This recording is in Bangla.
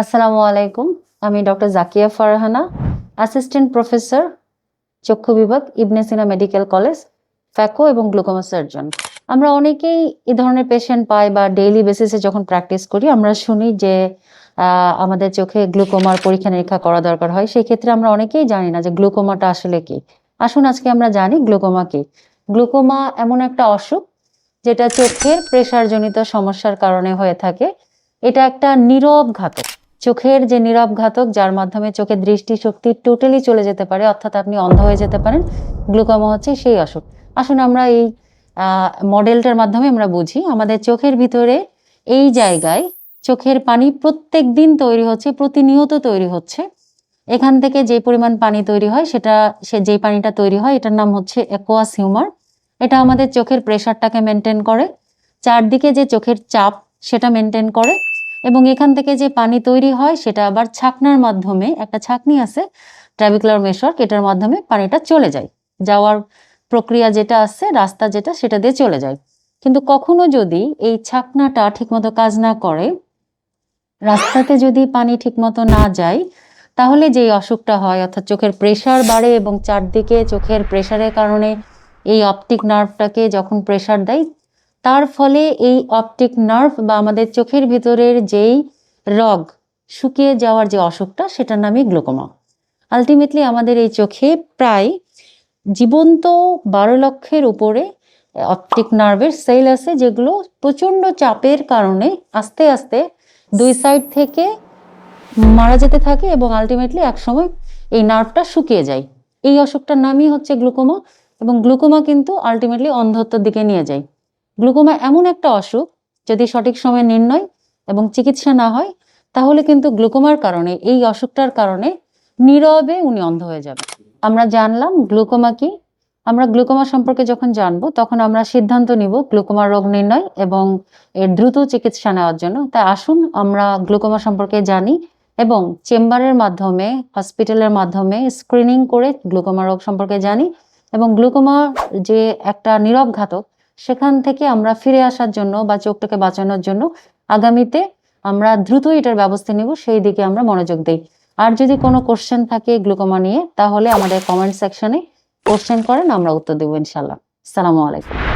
আসসালামু আলাইকুম। আমি doctor Zakia Farhana assistant professor চক্ষু বিভাগ, Ibn Sina medical college phaco এবং গ্লুকোমা সার্জন আমরা অনেকেই এই ধরনের পেশেন্ট পাই বা ডেইলি বেসিসে যখন প্র্যাকটিস করি, আমরা শুনি যে আমাদের চোখে গ্লুকোমার পরীক্ষা নিরীক্ষা করা দরকার হয়। সেই ক্ষেত্রে আমরা অনেকেই জানি না যে গ্লুকোমাটা আসলে কি। আসুন আজকে আমরা জানি গ্লুকোমা কি। গ্লুকোমা এমন একটা অসুখ যেটা চোখের প্রেশারজনিত সমস্যার কারণে হয়ে থাকে। এটা একটা নীরব ঘাতক। চোখের যে নীরব ঘাতক, যার মাধ্যমে চোখের দৃষ্টিশক্তি টোটালি চলে যেতে পারে, অর্থাৎ আপনি অন্ধ হয়ে যেতে পারেন গ্লুকোমা হচ্ছে সেই অসুখ। আসুন আমরা এই মডেলটার মাধ্যমে আমরা বুঝি, আমাদের চোখের ভিতরে এই জায়গায় চোখের পানি প্রত্যেক দিন তৈরি হচ্ছে, প্রতিনিয়ত তৈরি হচ্ছে। এখান থেকে যে পরিমাণ পানি তৈরি হয়, সেটা, সে যেই পানিটা তৈরি হয়, এটার নাম হচ্ছে অ্যাকোয়াস হিউমার এটা আমাদের চোখের প্রেশারটাকে মেনটেন করে, চারদিকে যে চোখের চাপ, সেটা মেনটেন করে এবং এখান থেকে যে পানি তৈরি হয়, সেটা আবার ছাকনার মাধ্যমে, একটা ছাকনি আছে ট্রাবিকুলার মেশওয়ার্ক এটার মাধ্যমে পানিটা চলে যায়। যাওয়ার প্রক্রিয়া যেটা আছে, রাস্তা যেটা, সেটা দিয়ে চলে যায়। কিন্তু কখনো যদি এই ছাকনাটা ঠিকমতো কাজ না করে, রাস্তাতে যদি পানি ঠিকমতো না যায়, তাহলে যেই অসুখটা হয়, অর্থাৎ চোখের প্রেশার বাড়ে এবং চারদিকে চোখের প্রেশারের কারণে এই অপটিক নার্ভটাকে যখন প্রেশার দেয় তার ফলে এই অপটিক নার্ভ বা আমাদের চোখের ভিতরের যেই রগ শুকিয়ে যাওয়ার যে অসুখটা, সেটার নামই গ্লুকোমা। আলটিমেটলি আমাদের এই চোখে প্রায় জীবন্ত বারো লক্ষের উপরে অপটিক নার্ভের সেল আছে, যেগুলো প্রচণ্ড চাপের কারণে আস্তে আস্তে দুই সাইড থেকে মারা যেতে থাকে এবং আলটিমেটলি একসময় এই নার্ভটা শুকিয়ে যায়। এই অসুখটার নামই হচ্ছে গ্লুকোমা এবং গ্লুকোমা কিন্তু আলটিমেটলি অন্ধত্বর দিকে নিয়ে যায়। গ্লুকোমা এমন একটা অসুখ যদি সঠিক সময়ে নির্ণয় এবং চিকিৎসা না হয়, তাহলে কিন্তু গ্লুকোমার কারণে, এই অসুখটার কারণে নীরবে উনি অন্ধ হয়ে যাবে আমরা জানলাম গ্লুকোমা কি। আমরা গ্লুকোমা সম্পর্কে যখন জানব, তখন আমরা সিদ্ধান্ত নিব গ্লুকোমা রোগ নির্ণয় এবং এর দ্রুত চিকিৎসা নেওয়ার জন্য। তাই আসুন, আমরা গ্লুকোমা সম্পর্কে জানি এবং চেম্বারের মাধ্যমে, হসপিটালের মাধ্যমে স্ক্রিনিং করে গ্লুকোমা রোগ সম্পর্কে জানি এবং গ্লুকোমা যে একটা নীরব ঘাতক সেখান থেকে আমরা ফিরে আসার জন্য বা চোখটাকে বাঁচানোর জন্য আগামীতে আমরা দ্রুত এটার ব্যবস্থা নেব, সেই দিকে আমরা মনোযোগ দিই। আর যদি কোনো কোশ্চেন থাকে গ্লুকোমা নিয়ে, তাহলে আমাদের কমেন্ট সেকশনে কোশ্চেন করেন, আমরা উত্তর দেবো ইনশাল্লাহ সালামু আলাইকুম।